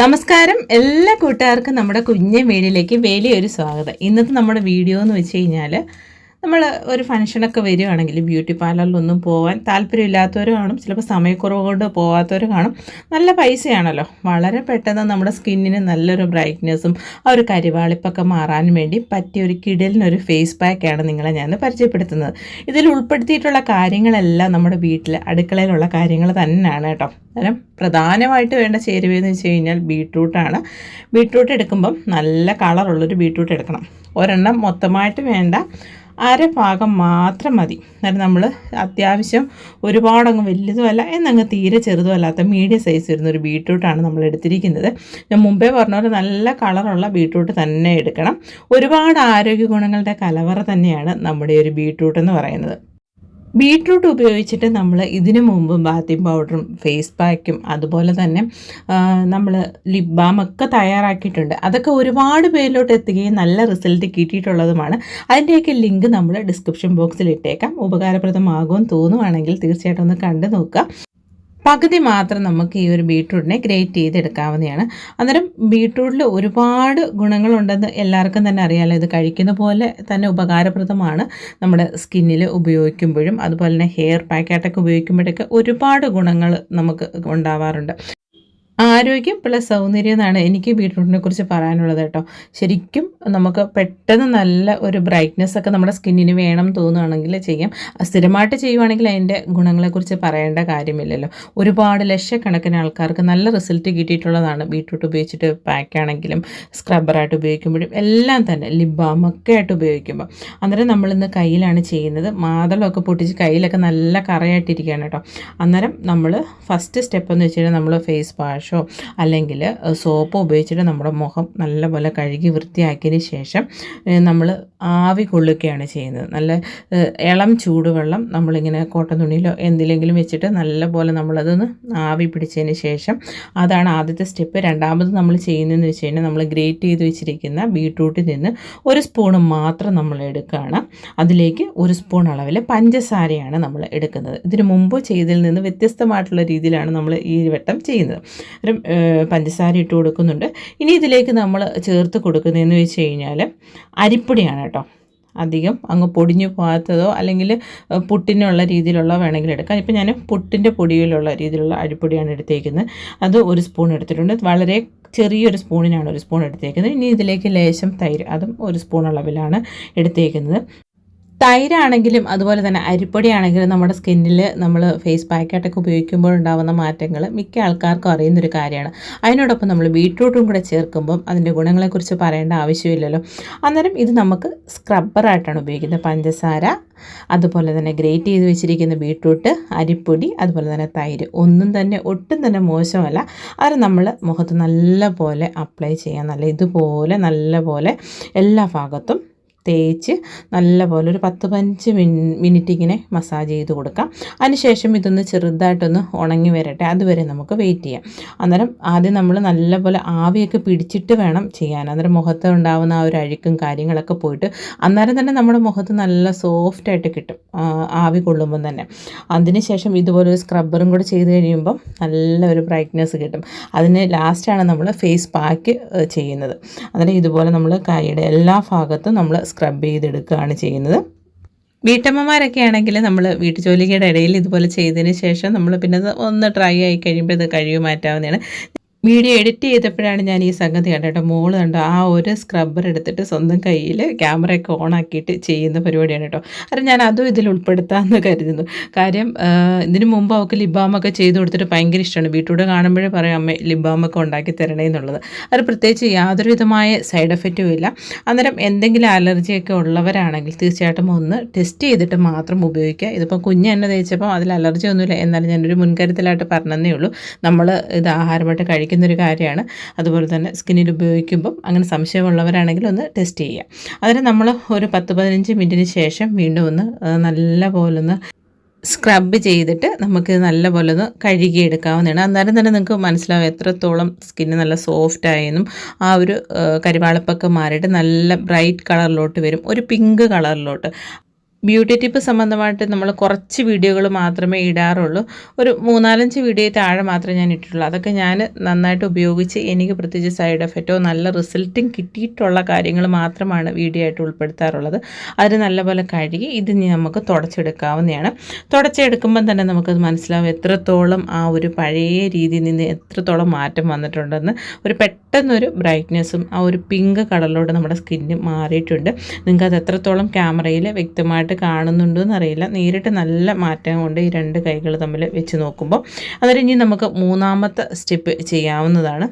നമസ്കാരം. എല്ലാ കൂട്ടുകാർക്കും നമ്മുടെ കുഞ്ഞെ വീടിലേക്ക് വലിയൊരു സ്വാഗതം. ഇന്നത്തെ നമ്മുടെ വീഡിയോ എന്ന് വെച്ച് കഴിഞ്ഞാൽ നമ്മൾ ഒരു ഫംഗ്ഷനൊക്കെ വരികയാണെങ്കിൽ ബ്യൂട്ടി പാർലറിലൊന്നും പോകാൻ താല്പര്യമില്ലാത്തവരും കാണും. ചിലപ്പോൾ സമയക്കുറവ് കൊണ്ട് പോകാത്തവർ കാണും. നല്ല പൈസയാണല്ലോ. വളരെ പെട്ടെന്ന് നമ്മുടെ സ്കിന്നിന് നല്ലൊരു ബ്രൈറ്റ്നെസ്സും ആ ഒരു കരിവാളിപ്പൊക്കെ മാറാൻ വേണ്ടി പറ്റിയ ഒരു കിടലിനൊരു ഫേസ് പാക്കാണ് നിങ്ങളെ ഞാൻ പരിചയപ്പെടുത്തുന്നത്. ഇതിൽ ഉൾപ്പെടുത്തിയിട്ടുള്ള കാര്യങ്ങളെല്ലാം നമ്മുടെ വീട്ടിൽ അടുക്കളയിലുള്ള കാര്യങ്ങൾ തന്നെയാണ് കേട്ടോ. അന്നേരം പ്രധാനമായിട്ട് വേണ്ട ചേരുവയെന്ന് വെച്ച് കഴിഞ്ഞാൽ ബീട്രൂട്ടാണ്. ബീട്രൂട്ട് എടുക്കുമ്പം നല്ല കളറുള്ളൊരു ബീട്രൂട്ട് എടുക്കണം. ഒരെണ്ണം മൊത്തമായിട്ട് വേണ്ട. അര ഭാഗം മാത്രം മതി. അന്നേരം നമ്മൾ അത്യാവശ്യം ഒരുപാടങ്ങ് വലുതുമല്ല എന്നങ്ങ് തീരെ ചെറുതുമല്ലാത്ത മീഡിയം സൈസ് വരുന്ന ഒരു ബീട്രൂട്ടാണ് നമ്മൾ എടുത്തിരിക്കുന്നത്. ഞാൻ മുമ്പേ പറഞ്ഞ പോലെ നല്ല കളറുള്ള ബീട്രൂട്ട് തന്നെ എടുക്കണം. ഒരുപാട് ആരോഗ്യ ഗുണങ്ങളുടെ കലവറ തന്നെയാണ് നമ്മുടെ ഒരു ബീട്രൂട്ട് എന്ന് പറയുന്നത്. ബീട്രൂട്ട് ഉപയോഗിച്ചിട്ട് നമ്മൾ ഇതിനു മുമ്പ് ബാത്തിങ് പൗഡറും ഫേസ് പാക്കും അതുപോലെ തന്നെ നമ്മൾ ലിപ് ബാം ഒക്കെ തയ്യാറാക്കിയിട്ടുണ്ട്. അതൊക്കെ ഒരുപാട് പേരിലോട്ട് എത്തുകയും നല്ല റിസൾട്ട് കിട്ടിയിട്ടുള്ളതുമാണ്. അതിന്റെയൊക്കെ ലിങ്ക് നമ്മൾ ഡിസ്ക്രിപ്ഷൻ ബോക്സിൽ ഇട്ടേക്കാം. ഉപകാരപ്രദമാകുമെന്ന് തോന്നുവാണെങ്കിൽ തീർച്ചയായിട്ടും ഒന്ന് കണ്ടു നോക്കുക. പകുതി മാത്രം നമുക്ക് ഈ ഒരു ബീട്രൂട്ടിനെ ഗ്രേറ്റ് ചെയ്തെടുക്കാവുന്നതാണ്. അന്നേരം ബീട്രൂട്ടിൽ ഒരുപാട് ഗുണങ്ങളുണ്ടെന്ന് എല്ലാവർക്കും തന്നെ അറിയാമല്ലോ ഇത് കഴിക്കുന്ന പോലെ തന്നെ ഉപകാരപ്രദമാണ് നമ്മുടെ സ്കിന്നിൽ ഉപയോഗിക്കുമ്പോഴും അതുപോലെ തന്നെ ഹെയർ പാക്കറ്റൊക്കെ ഉപയോഗിക്കുമ്പോഴൊക്കെ ഒരുപാട് ഗുണങ്ങൾ നമുക്ക് ഉണ്ടാവാറുണ്ട്. ആരോഗ്യം പ്ലസ് സൗന്ദര്യം എന്നാണ് എനിക്ക് ബീട്രൂട്ടിനെ കുറിച്ച് പറയാനുള്ളത് കേട്ടോ. ശരിക്കും നമുക്ക് പെട്ടെന്ന് നല്ല ഒരു ബ്രൈറ്റ്നെസ് ഒക്കെ നമ്മുടെ സ്കിന്നിന് വേണം തോന്നുകയാണെങ്കിൽ ചെയ്യാം. സ്ഥിരമായിട്ട് ചെയ്യുവാണെങ്കിൽ അതിന്റെ ഗുണങ്ങളെക്കുറിച്ച് പറയേണ്ട കാര്യമില്ലല്ലോ. ഒരുപാട് ലക്ഷക്കണക്കിന് ആൾക്കാർക്ക് നല്ല റിസൾട്ട് കിട്ടിയിട്ടുള്ളതാണ് ബീട്രൂട്ട് ഉപയോഗിച്ചിട്ട് പാക്കാണെങ്കിലും സ്ക്രബ്ബറായിട്ട് ഉപയോഗിക്കുമ്പോഴും എല്ലാം തന്നെ ലിബാം ഒക്കെ ആയിട്ട് ഉപയോഗിക്കുമ്പോൾ അന്നേരം നമ്മളിന്ന് കയ്യിലാണ് ചെയ്യുന്നത്. മാതളമൊക്കെ പൊട്ടിച്ച് കയ്യിലൊക്കെ നല്ല കറയായിട്ടിരിക്കുകയാണ് കേട്ടോ. അന്നേരം നമ്മൾ ഫസ്റ്റ് സ്റ്റെപ്പ് എന്ന് വെച്ച് കഴിഞ്ഞാൽ നമ്മൾ ഫേസ് വാഷ് വാഷോ അല്ലെങ്കിൽ സോപ്പോ ഉപയോഗിച്ചിട്ട് നമ്മുടെ മുഖം നല്ലപോലെ കഴുകി വൃത്തിയാക്കിയതിന് ശേഷം നമ്മൾ ആവി കൊള്ളുകയാണ് ചെയ്യുന്നത്. നല്ല ഇളം ചൂടുവെള്ളം നമ്മളിങ്ങനെ കോട്ടൺ തുണിയിലോ എന്തിലെങ്കിലും വെച്ചിട്ട് നല്ലപോലെ നമ്മളതൊന്ന് ആവി പിടിച്ചതിന് ശേഷം അതാണ് ആദ്യത്തെ സ്റ്റെപ്പ്. രണ്ടാമത് നമ്മൾ ചെയ്യുന്നതെന്ന് വെച്ച് കഴിഞ്ഞാൽ നമ്മൾ ഗ്രേറ്റ് ചെയ്ത് വെച്ചിരിക്കുന്ന ബീട്രൂട്ടിൽ നിന്ന് ഒരു സ്പൂൺ മാത്രം നമ്മൾ എടുക്കുകയാണ്. അതിലേക്ക് ഒരു സ്പൂൺ അളവിൽ പഞ്ചസാരയാണ് നമ്മൾ എടുക്കുന്നത്. ഇതിനു മുമ്പ് ചെയ്തതിൽ നിന്ന് വ്യത്യസ്തമായിട്ടുള്ള രീതിയിലാണ് നമ്മൾ ഈ വട്ടം ചെയ്യുന്നത്. പഞ്ചസാര ഇട്ട് കൊടുക്കുന്നുണ്ട്. ഇനി ഇതിലേക്ക് നമ്മൾ ചേർത്ത് കൊടുക്കുന്നതെന്ന് വെച്ച് കഴിഞ്ഞാൽ അരിപ്പൊടിയാണ് കേട്ടോ. അധികം അങ്ങ് പൊടിഞ്ഞു പോകാത്തതോ അല്ലെങ്കിൽ പുട്ടിനുള്ള രീതിയിലുള്ള വേണമെങ്കിൽ എടുക്കാം. ഇപ്പം ഞാൻ പുട്ടിന്റെ പൊടിയിലുള്ള രീതിയിലുള്ള അരിപ്പൊടിയാണ് എടുത്തേക്കുന്നത്. അത് ഒരു സ്പൂൺ എടുത്തിട്ടുണ്ട്. വളരെ ചെറിയൊരു സ്പൂണിനാണ് ഒരു സ്പൂൺ എടുത്തേക്കുന്നത്. ഇനി ഇതിലേക്ക് ലേശം തൈര് അതും ഒരു സ്പൂൺ അളവിലാണ് എടുത്തേക്കുന്നത്. തൈരാണെങ്കിലും അതുപോലെ തന്നെ അരിപ്പൊടി ആണെങ്കിലും നമ്മുടെ സ്കിന്നിൽ നമ്മൾ ഫേസ് പാക്കായിട്ടൊക്കെ ഉപയോഗിക്കുമ്പോൾ ഉണ്ടാകുന്ന മാറ്റങ്ങൾ മിക്ക ആൾക്കാർക്കും അറിയുന്നൊരു കാര്യമാണ്. അതിനോടൊപ്പം നമ്മൾ ബീട്രൂട്ടും കൂടെ ചേർക്കുമ്പം അതിന്റെ ഗുണങ്ങളെക്കുറിച്ച് പറയേണ്ട ആവശ്യമില്ലല്ലോ. അന്നേരം ഇത് നമുക്ക് സ്ക്രബ്ബറായിട്ടാണ് ഉപയോഗിക്കുന്നത്. പഞ്ചസാര അതുപോലെ തന്നെ ഗ്രേറ്റ് ചെയ്ത് വെച്ചിരിക്കുന്ന ബീട്രൂട്ട് അരിപ്പൊടി അതുപോലെ തന്നെ തൈര്. ഒന്നും തന്നെ ഒട്ടും തന്നെ മോശമല്ല. അത് നമ്മൾ മുഖത്ത് നല്ല പോലെ അപ്ലൈ ചെയ്യാൻ നല്ല ഇതുപോലെ നല്ല പോലെ എല്ലാ ഭാഗത്തും തേച്ച് നല്ലപോലെ ഒരു പത്ത് പതിനഞ്ച് മിനിറ്റ് ഇങ്ങനെ മസാജ് ചെയ്ത് കൊടുക്കാം. അതിനുശേഷം ഇതൊന്ന് ചെറുതായിട്ടൊന്ന് ഉണങ്ങി വരട്ടെ. അതുവരെ നമുക്ക് വെയിറ്റ് ചെയ്യാം. അന്നേരം ആദ്യം നമ്മൾ നല്ലപോലെ ആവിയൊക്കെ പിടിച്ചിട്ട് വേണം ചെയ്യാൻ. അന്നേരം മുഖത്ത് ഉണ്ടാകുന്ന ആ ഒരു അഴുക്കും കാര്യങ്ങളൊക്കെ പോയിട്ട് അന്നേരം തന്നെ നമ്മുടെ മുഖത്ത് നല്ല സോഫ്റ്റായിട്ട് കിട്ടും. ആവി കൊള്ളുമ്പം തന്നെ. അതിനുശേഷം ഇതുപോലെ ഒരു സ്ക്രബ്ബറും കൂടെ ചെയ്ത് കഴിയുമ്പം നല്ല ഒരു ബ്രൈറ്റ്നെസ് കിട്ടും. അതിന് ലാസ്റ്റാണ് നമ്മൾ ഫേസ് പാക്ക് ചെയ്യുന്നത്. അന്നേരം ഇതുപോലെ നമ്മൾ കൈയുടെ എല്ലാ ഭാഗത്തും നമ്മൾ സ്ക്രബ് ചെയ്തെടുക്കുകയാണ് ചെയ്യുന്നത്. വീട്ടമ്മമാരൊക്കെ ആണെങ്കിൽ നമ്മൾ വീട്ടുജോലികളുടെ ഇടയിൽ ഇതുപോലെ ചെയ്തതിന് ശേഷം നമ്മൾ പിന്നെ ഒന്ന് ഡ്രൈ ആയി കഴിയുമ്പോൾ ഇത് കഴിവ് മാറ്റാവുന്നതാണ്. വീഡിയോ എഡിറ്റ് ചെയ്തപ്പോഴാണ് ഞാൻ ഈ സംഗതി കണ്ടോ മോൾ കണ്ടോ ആ ഒരു സ്ക്രബ്ബർ എടുത്തിട്ട് സ്വന്തം കയ്യിൽ ക്യാമറയൊക്കെ ഓണാക്കിയിട്ട് ചെയ്യുന്ന പരിപാടിയാണ് കേട്ടോ. അത് ഞാൻ അതും ഇതിൽ ഉൾപ്പെടുത്താമെന്ന് കരുതുന്നു. കാര്യം ഇതിന് മുമ്പ് അവൾക്ക് ലിബാമൊക്കെ ചെയ്ത് കൊടുത്തിട്ട് ഭയങ്കര ഇഷ്ടമാണ്. വീട്ടിലൂടെ കാണുമ്പോഴേ പറയാം അമ്മ ലിബാമൊക്കെ ഉണ്ടാക്കി തരണേ എന്നുള്ളത്. അത് പ്രത്യേകിച്ച് യാതൊരുവിധമായ സൈഡ് എഫക്റ്റും ഇല്ല. അന്നേരം എന്തെങ്കിലും അലർജിയൊക്കെ ഉള്ളവരാണെങ്കിൽ തീർച്ചയായിട്ടും ഒന്ന് ടെസ്റ്റ് ചെയ്തിട്ട് മാത്രം ഉപയോഗിക്കുക. ഇതിപ്പോൾ കുഞ്ഞ് എന്നെ തേച്ചപ്പോൾ അതിൽ അലർജി ഒന്നുമില്ല. എന്നാലും ഞാനൊരു മുൻകരുതലായിട്ട് പറഞ്ഞതേ ഉള്ളൂ. നമ്മൾ ഇത് ആഹാരമായിട്ട് കഴിക്കുന്ന ഒരു കാര്യമാണ്. അതുപോലെ തന്നെ സ്കിന്നിൽ ഉപയോഗിക്കുമ്പം അങ്ങനെ സംശയമുള്ളവരാണെങ്കിൽ ഒന്ന് ടെസ്റ്റ് ചെയ്യുക. അതിന് നമ്മൾ ഒരു പത്ത് പതിനഞ്ച് മിനിറ്റിന് ശേഷം വീണ്ടും ഒന്ന് നല്ല പോലെ ഒന്ന് സ്ക്രബ് ചെയ്തിട്ട് നമുക്ക് നല്ലപോലെ ഒന്ന് കഴുകിയെടുക്കാവുന്നതാണ്. അന്നേരം തന്നെ നിങ്ങൾക്ക് മനസ്സിലാവും എത്രത്തോളം സ്കിന്ന് നല്ല സോഫ്റ്റ് ആയെന്നും ആ ഒരു കരിവാളപ്പൊക്കെ മാറിയിട്ട് നല്ല ബ്രൈറ്റ് കളറിലോട്ട് വരും. ഒരു പിങ്ക് കളറിലോട്ട്. ബ്യൂട്ടി ടിപ്പ് സംബന്ധമായിട്ട് നമ്മൾ കുറച്ച് വീഡിയോകൾ മാത്രമേ ഇടാറുള്ളൂ. ഒരു മൂന്നാലഞ്ച് വീഡിയോ താഴെ മാത്രമേ ഞാൻ ഇട്ടിട്ടുള്ളൂ. അതൊക്കെ ഞാൻ നന്നായിട്ട് ഉപയോഗിച്ച് എനിക്ക് പ്രത്യേകിച്ച് സൈഡ് എഫക്റ്റോ നല്ല റിസൾട്ടും കിട്ടിയിട്ടുള്ള കാര്യങ്ങൾ മാത്രമാണ് വീഡിയോ ആയിട്ട് ഉൾപ്പെടുത്താറുള്ളത്. അതിന് നല്ലപോലെ കഴുകി ഇത് നമുക്ക് തുടച്ചെടുക്കാവുന്നതാണ്. തുടച്ചെടുക്കുമ്പം തന്നെ നമുക്കത് മനസ്സിലാവും എത്രത്തോളം ആ ഒരു പഴയ രീതിയിൽ നിന്ന് എത്രത്തോളം മാറ്റം വന്നിട്ടുണ്ടെന്ന്. ഒരു പെട്ടെന്നൊരു ബ്രൈറ്റ്നെസ്സും ആ ഒരു പിങ്ക് കളറിലൂടെ നമ്മുടെ സ്കിന്ന് മാറിയിട്ടുണ്ട്. അത് എത്രത്തോളം ക്യാമറയിൽ വ്യക്തമായിട്ട് കാണുന്നുണ്ടോ എന്നറിയില്ല നേരിട്ട് നല്ല മാറ്റം കൊണ്ട് ഈ രണ്ട് കൈകൾ തമ്മിൽ വെച്ച് നോക്കുമ്പോൾ അന്നേരം ഇനി നമുക്ക് മൂന്നാമത്തെ സ്റ്റെപ്പ് ചെയ്യാവുന്നതാണ്.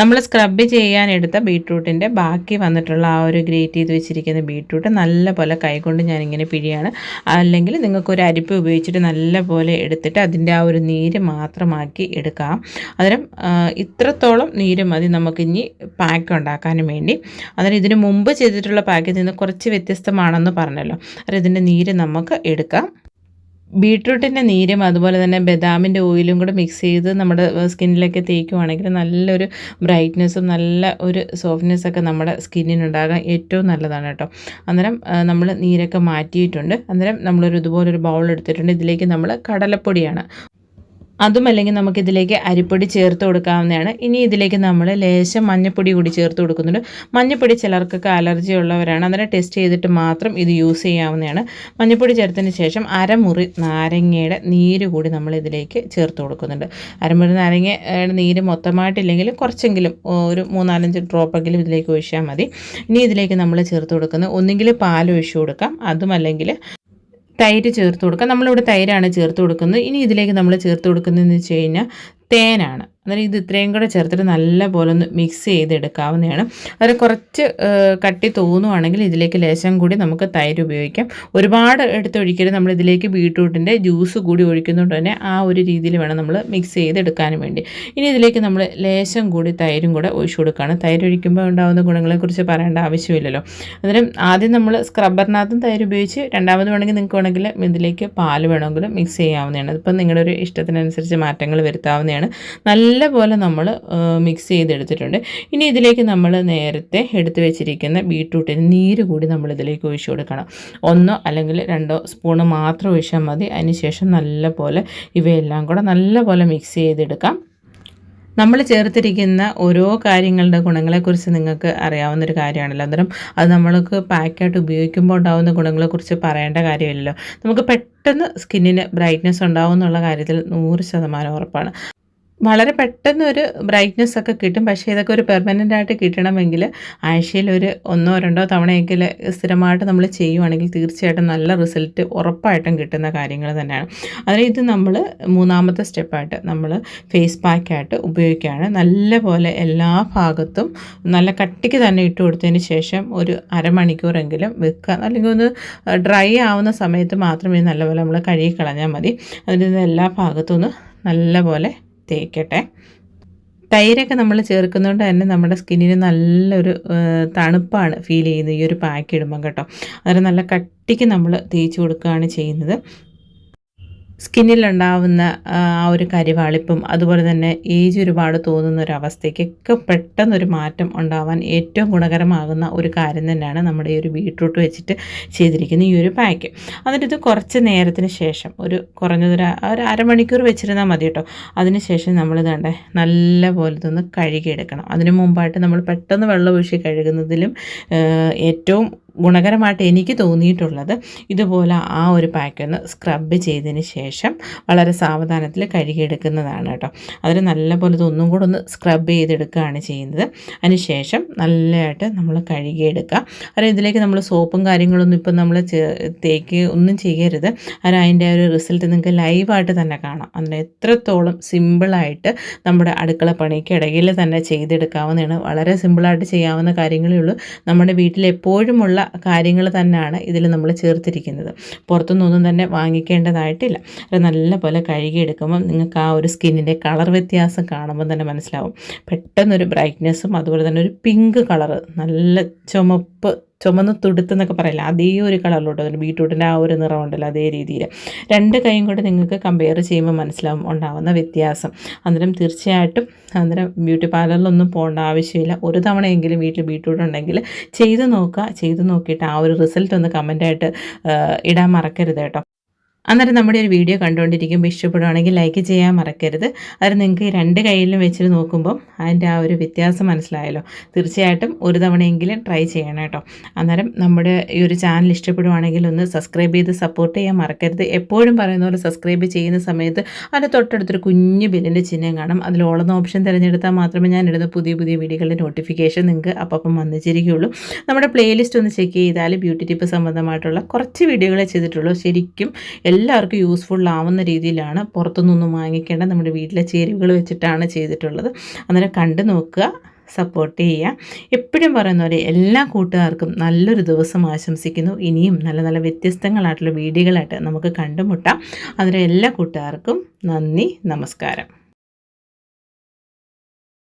നമ്മൾ സ്ക്രബ് ചെയ്യാൻ എടുത്ത ബീട്രൂട്ടിന്റെ ബാക്കി വന്നിട്ടുള്ള ആ ഒരു ഗ്രേറ്റ് ചെയ്ത് വെച്ചിരിക്കുന്ന ബീട്രൂട്ട് നല്ല പോലെ കൈകൊണ്ട് ഞാനിങ്ങനെ പിഴിയാണ്. അല്ലെങ്കിൽ നിങ്ങൾക്കൊരു അരിപ്പ് ഉപയോഗിച്ചിട്ട് നല്ല പോലെ എടുത്തിട്ട് അതിന്റെ ആ ഒരു നീര് മാത്രമാക്കി എടുക്കാം. അന്നേരം ഇത്രത്തോളം നീര് മതി നമുക്കിനി പാക്ക് ഉണ്ടാക്കാനും വേണ്ടി. അന്നേരം ഇതിന് മുമ്പ് ചെയ്തിട്ടുള്ള പാക്കിൽ നിന്ന് കുറച്ച് വ്യത്യസ്തമാണെന്ന് പറഞ്ഞല്ലോ. അന്നേരം ഇതിന്റെ നീര് നമുക്ക് എടുക്കാം. ബീട്രൂട്ടിന്റെ നീരും അതുപോലെ തന്നെ ബദാമിന്റെ ഓയിലും കൂടെ മിക്സ് ചെയ്ത് നമ്മുടെ സ്കിന്നിലൊക്കെ തേക്കുവാണെങ്കിൽ നല്ലൊരു ബ്രൈറ്റ്നെസ്സും നല്ല ഒരു സോഫ്റ്റ്നെസ്സൊക്കെ നമ്മുടെ സ്കിന്നിനുണ്ടാകാൻ ഏറ്റവും നല്ലതാണ് കേട്ടോ. അന്നേരം നമ്മൾ നീരൊക്കെ മാറ്റിയിട്ടുണ്ട്. അന്നേരം നമ്മളൊരു ഇതുപോലൊരു ബൗൾ എടുത്തിട്ടുണ്ട്. ഇതിലേക്ക് നമ്മൾ കടലപ്പൊടിയാണ്. അതുമല്ലെങ്കിൽ നമുക്കിതിലേക്ക് അരിപ്പൊടി ചേർത്ത് കൊടുക്കാവുന്നതാണ്. ഇനി ഇതിലേക്ക് നമ്മൾ ലേശം മഞ്ഞപ്പൊടി കൂടി ചേർത്ത് കൊടുക്കുന്നുണ്ട്. മഞ്ഞപ്പൊടി ചിലർക്കൊക്കെ അലർജി ഉള്ളവരാണ്. അതിനെ ടെസ്റ്റ് ചെയ്തിട്ട് മാത്രം ഇത് യൂസ് ചെയ്യാവുന്നതാണ്. മഞ്ഞപ്പൊടി ചേർത്തതിന് ശേഷം അരമുറി നാരങ്ങയുടെ നീര് കൂടി നമ്മൾ ഇതിലേക്ക് ചേർത്ത് കൊടുക്കുന്നുണ്ട്. അരമുറി നാരങ്ങയുടെ നീര് മൊത്തമായിട്ടില്ലെങ്കിൽ കുറച്ചെങ്കിലും ഒരു മൂന്നാലഞ്ച് ഡ്രോപ്പെങ്കിലും ഇതിലേക്ക് ഒഴിച്ചാൽ മതി. ഇനി ഇതിലേക്ക് നമ്മൾ ചേർത്ത് കൊടുക്കുന്നത് ഒന്നുകിൽ പാൽ ഒഴിച്ചു കൊടുക്കാം. അതുമല്ലെങ്കിൽ തൈര് ചേർത്ത് കൊടുക്കുക. നമ്മളിവിടെ തൈരാണ് ചേർത്ത് കൊടുക്കുന്നത്. ഇനി ഇതിലേക്ക് നമ്മൾ ചേർത്ത് കൊടുക്കുന്നതെന്ന് വെച്ച് കഴിഞ്ഞാൽ തേനാണ്. അന്നേരം ഇത് ഇത്രയും കൂടെ ചേർത്തിട്ട് നല്ല പോലെ ഒന്ന് മിക്സ് ചെയ്തെടുക്കാവുന്നതാണ്. അത് കുറച്ച് കട്ടി തോന്നുവാണെങ്കിൽ ഇതിലേക്ക് ലേശം കൂടി നമുക്ക് തൈര് ഉപയോഗിക്കാം. ഒരുപാട് എടുത്തൊഴിക്കരുത് നമ്മൾ ഇതിലേക്ക് ബീട്രൂട്ടിന്റെ ജ്യൂസ് കൂടി ഒഴിക്കുന്നതുകൊണ്ട് തന്നെ ആ ഒരു രീതിയിൽ വേണം നമ്മൾ മിക്സ് ചെയ്തെടുക്കാനും വേണ്ടി. ഇനി ഇതിലേക്ക് നമ്മൾ ലേശം കൂടി തൈരും കൂടെ ഒഴിച്ചു കൊടുക്കുകയാണ്. തൈര് ഒഴിക്കുമ്പോൾ ഉണ്ടാകുന്ന ഗുണങ്ങളെക്കുറിച്ച് പറയേണ്ട ആവശ്യമില്ലല്ലോ. അന്നേരം ആദ്യം നമ്മൾ സ്ക്രബ്ബറിനകത്തും തൈര് ഉപയോഗിച്ച് രണ്ടാമത് വേണമെങ്കിൽ നിങ്ങൾക്ക് വേണമെങ്കിൽ ഇതിലേക്ക് പാൽ വേണമെങ്കിലും മിക്സ് ചെയ്യാവുന്നതാണ്. അതിപ്പം നിങ്ങളുടെ ഒരു ഇഷ്ടത്തിനനുസരിച്ച് മാറ്റങ്ങൾ വരുത്താവുന്നതാണ്. നല്ല നല്ലപോലെ നമ്മൾ മിക്സ് ചെയ്തെടുത്തിട്ടുണ്ട്. ഇനി ഇതിലേക്ക് നമ്മൾ നേരത്തെ എടുത്തു വെച്ചിരിക്കുന്ന ബീട്രൂട്ടിന് നീര് കൂടി നമ്മൾ ഇതിലേക്ക് ഒഴിച്ചു കൊടുക്കണം. ഒന്നോ അല്ലെങ്കിൽ രണ്ടോ സ്പൂണ് മാത്രം ഒഴിച്ചാൽ മതി. അതിനുശേഷം നല്ലപോലെ ഇവയെല്ലാം കൂടെ നല്ലപോലെ മിക്സ് ചെയ്തെടുക്കാം. നമ്മൾ ചേർത്തിരിക്കുന്ന ഓരോ കാര്യങ്ങളുടെ ഗുണങ്ങളെക്കുറിച്ച് നിങ്ങൾക്ക് അറിയാവുന്നൊരു കാര്യമാണല്ലോ. അന്നേരം അത് നമ്മൾക്ക് പാക്കായിട്ട് ഉപയോഗിക്കുമ്പോൾ ഉണ്ടാകുന്ന ഗുണങ്ങളെക്കുറിച്ച് പറയേണ്ട കാര്യമില്ലല്ലോ. നമുക്ക് പെട്ടെന്ന് സ്കിന്നിന് ബ്രൈറ്റ്നെസ് ഉണ്ടാവും എന്നുള്ള കാര്യത്തിൽ നൂറ് ശതമാനം ഉറപ്പാണ്. വളരെ പെട്ടെന്ന് ഒരു ബ്രൈറ്റ്നെസ് ഒക്കെ കിട്ടും. പക്ഷേ ഇതൊക്കെ ഒരു പെർമനന്റ് ആയിട്ട് കിട്ടണമെങ്കിൽ ആഴ്ചയിൽ ഒരു ഒന്നോ രണ്ടോ തവണയെങ്കിൽ സ്ഥിരമായിട്ട് നമ്മൾ ചെയ്യുവാണെങ്കിൽ തീർച്ചയായിട്ടും നല്ല റിസൾട്ട് ഉറപ്പായിട്ടും കിട്ടുന്ന കാര്യങ്ങൾ തന്നെയാണ്. അതിന് ഇത് നമ്മൾ മൂന്നാമത്തെ സ്റ്റെപ്പായിട്ട് നമ്മൾ ഫേസ് പാക്കായിട്ട് ഉപയോഗിക്കുകയാണ്. നല്ല പോലെ എല്ലാ ഭാഗത്തും നല്ല കട്ടിക്ക് തന്നെ ഇട്ട് കൊടുത്തതിന് ശേഷം ഒരു അരമണിക്കൂറെങ്കിലും വെക്കുക. അല്ലെങ്കിൽ ഒന്ന് ഡ്രൈ ആവുന്ന സമയത്ത് മാത്രമേ നല്ലപോലെ നമ്മൾ കഴുകി കളഞ്ഞാൽ മതി. അതിൽ നിന്ന് എല്ലാ ഭാഗത്തും ഒന്ന് നല്ലപോലെ തേക്കട്ടെ. തൈരൊക്കെ നമ്മൾ ചേർക്കുന്നതുകൊണ്ട് തന്നെ നമ്മുടെ സ്കിന്നിന് നല്ലൊരു തണുപ്പാണ് ഫീൽ ചെയ്യുന്നത് ഈ ഒരു പാക്ക് ഇടുമ്പം കേട്ടോ. അന്നേരം നല്ല കട്ടിക്ക് നമ്മൾ തേച്ച് കൊടുക്കുകയാണ് ചെയ്യുന്നത്. സ്കിന്നിലുണ്ടാവുന്ന ആ ഒരു കരിവാളിപ്പും അതുപോലെ തന്നെ ഏജ് ഒരുപാട് തോന്നുന്ന ഒരു അവസ്ഥയ്ക്കൊക്കെ പെട്ടെന്നൊരു മാറ്റം ഉണ്ടാവാൻ ഏറ്റവും ഗുണകരമാകുന്ന ഒരു കാര്യം തന്നെയാണ് നമ്മുടെ ഈ ഒരു ബീട്രൂട്ട് വെച്ചിട്ട് ചെയ്തിരിക്കുന്ന ഈ ഒരു പാക്ക്. എന്നിട്ട് ഇത് കുറച്ച് നേരത്തിന് ശേഷം ഒരു കുറഞ്ഞതൊരു ഒരു അരമണിക്കൂർ വെച്ചിരുന്നാൽ മതി കേട്ടോ. അതിന് ശേഷം നമ്മൾ ഇതാണ്ട് നല്ല പോലെ ഇതൊന്ന് കഴുകിയെടുക്കണം. അതിന് മുമ്പായിട്ട് നമ്മൾ പെട്ടെന്ന് വെള്ളം ഒഴിച്ച് കഴുകുന്നതിലും ഏറ്റവും ഗുണകരമായിട്ട് എനിക്ക് തോന്നിയിട്ടുള്ളത് ഇതുപോലെ ആ ഒരു പാക്കൊന്ന് സ്ക്രബ് ചെയ്തതിന് ശേഷം വളരെ സാവധാനത്തിൽ കഴുകിയെടുക്കുന്നതാണ് കേട്ടോ. അതിന് നല്ലപോലെ ഇതൊന്നും കൂടെ ഒന്ന് സ്ക്രബ് ചെയ്തെടുക്കുകയാണ് ചെയ്യുന്നത്. അതിനുശേഷം നല്ലതായിട്ട് നമ്മൾ കഴുകിയെടുക്കുക. അത് ഇതിലേക്ക് നമ്മൾ സോപ്പും കാര്യങ്ങളൊന്നും ഇപ്പം നമ്മൾ തേക്ക് ഒന്നും ചെയ്യരുത്. അത് അതിന്റെ ഒരു റിസൾട്ട് നിങ്ങൾക്ക് ലൈവായിട്ട് തന്നെ കാണാം. അതിന് എത്രത്തോളം സിമ്പിളായിട്ട് നമ്മുടെ അടുക്കള പണിക്കിടയിൽ തന്നെ ചെയ്തെടുക്കാവുന്നതാണ്. വളരെ സിമ്പിളായിട്ട് ചെയ്യാവുന്ന കാര്യങ്ങളേ ഉള്ളൂ. നമ്മുടെ വീട്ടിൽ എപ്പോഴുമുള്ള കാര്യങ്ങൾ തന്നെയാണ് ഇതിൽ നമ്മൾ ചേർത്തിരിക്കുന്നത്. പുറത്തുനിന്നൊന്നും തന്നെ വാങ്ങിക്കേണ്ടതായിട്ടില്ല. അത് നല്ലപോലെ കഴുകിയെടുക്കുമ്പം നിങ്ങൾക്ക് ആ ഒരു സ്കിന്നിന്റെ കളർ വ്യത്യാസം കാണുമ്പോൾ തന്നെ മനസ്സിലാവും. പെട്ടെന്നൊരു ബ്രൈറ്റ്നെസ്സും അതുപോലെ തന്നെ ഒരു പിങ്ക് കളറ് നല്ല ചുമപ്പ് ചുമന്ന് തുടുത്തെന്നൊക്കെ പറയില്ല? അതേ ഒരു കളറിലോട്ട് ബീറ്റ് ബീട്രൂട്ടിന്റെ ആ ഒരു നിറം ഉണ്ടല്ലോ അതേ രീതിയിൽ. രണ്ട് കൈയും കൂടെ നിങ്ങൾക്ക് കമ്പയർ ചെയ്യുമ്പോൾ മനസ്സിലാവും ഉണ്ടാവുന്ന വ്യത്യാസം. അന്നേരം തീർച്ചയായിട്ടും അന്നേരം ബ്യൂട്ടി പാർലറിലൊന്നും പോകേണ്ട ആവശ്യമില്ല. ഒരു തവണയെങ്കിലും വീട്ടിൽ ബീട്രൂട്ട് ഉണ്ടെങ്കിൽ ചെയ്ത് നോക്കുക. ചെയ്ത് നോക്കിയിട്ട് ആ ഒരു റിസൾട്ട് ഒന്ന് കമന്റായിട്ട് ഇടാൻ മറക്കരുത് കേട്ടോ. അന്നേരം നമ്മുടെ ഒരു വീഡിയോ കണ്ടുകൊണ്ടിരിക്കുമ്പോൾ ഇഷ്ടപ്പെടുവാണെങ്കിൽ ലൈക്ക് ചെയ്യാൻ മറക്കരുത്. അത് നിങ്ങൾക്ക് രണ്ട് കയ്യിലും വെച്ചിട്ട് നോക്കുമ്പം അതിന്റെ ആ ഒരു വ്യത്യാസം മനസ്സിലായല്ലോ. തീർച്ചയായിട്ടും ഒരു തവണയെങ്കിലും ട്രൈ ചെയ്യണം കേട്ടോ. അന്നേരം നമ്മുടെ ഈ ഒരു ചാനൽ ഇഷ്ടപ്പെടുവാണെങ്കിൽ ഒന്ന് സബ്സ്ക്രൈബ് ചെയ്ത് സപ്പോർട്ട് ചെയ്യാൻ മറക്കരുത്. എപ്പോഴും പറയുന്ന പോലെ സബ്സ്ക്രൈബ് ചെയ്യുന്ന സമയത്ത് അതിന്റെ തൊട്ടടുത്തൊരു കുഞ്ഞു ബില്ലിന്റെ ചിഹ്നം കാണും. അതിൽ ഓളുന്ന ഓപ്ഷൻ തിരഞ്ഞെടുത്താൽ മാത്രമേ ഞാൻ ഇടുന്ന പുതിയ പുതിയ വീഡിയോകളുടെ നോട്ടിഫിക്കേഷൻ നിങ്ങൾക്ക് അപ്പം വന്നിച്ചിരിക്കുകയുള്ളൂ നമ്മുടെ പ്ലേലിസ്റ്റ് ഒന്ന് ചെക്ക് ചെയ്താൽ ബ്യൂട്ടി ടിപ്പ് സംബന്ധമായിട്ടുള്ള കുറച്ച് വീഡിയോകളെ ചെയ്തിട്ടുള്ളൂ. ശരിക്കും എല്ലാവർക്കും യൂസ്ഫുൾ ആവുന്ന രീതിയിലാണ് പുറത്തുനിന്നൊന്നും വാങ്ങിക്കേണ്ട നമ്മുടെ വീട്ടിലെ ചേരുവകൾ വെച്ചിട്ടാണ് ചെയ്തിട്ടുള്ളത്. അന്നേരം കണ്ടു നോക്കുക സപ്പോർട്ട് ചെയ്യുക. എപ്പോഴും പറയുന്ന പോലെ എല്ലാ കൂട്ടുകാർക്കും നല്ലൊരു ദിവസം ആശംസിക്കുന്നു. ഇനിയും നല്ല നല്ല വ്യത്യസ്തങ്ങളായിട്ടുള്ള വീഡിയോകളായിട്ട് നമുക്ക് കണ്ടുമുട്ടാം. അതിന് എല്ലാ കൂട്ടുകാർക്കും നന്ദി നമസ്കാരം.